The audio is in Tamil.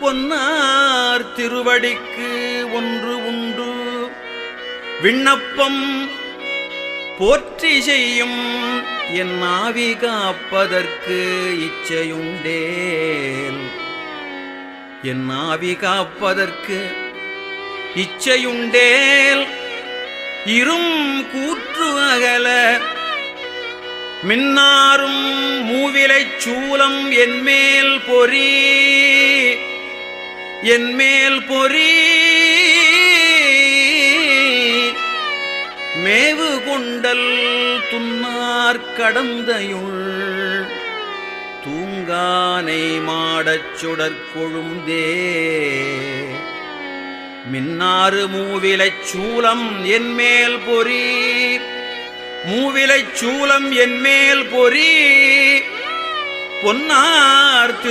பொன்னார் திருவடிக்கு ஒன்று உண்டு. விண்ணப்பம் போற்றி செய்யும் என் ஆவி காப்பதற்கு இச்சையுண்டேன். என் ஆவி காப்பதற்கு இச்சையுண்டேல் இரும் கூற்று அகல மின்னாரும் மூவிலைச் சூலம் என்மேல் பொறி என்மேல் பொறி. மேவு கொண்டல் துன்னார் கடந்தையுள். தூங்கானை மாடச் சுடற்கொழுந்தே மின்னாறு மூவிலைச் சூலம் என்மேல் பொறி. மூவிலைச் சூலம் என்மேல் பொறி. பொன்னார் திரு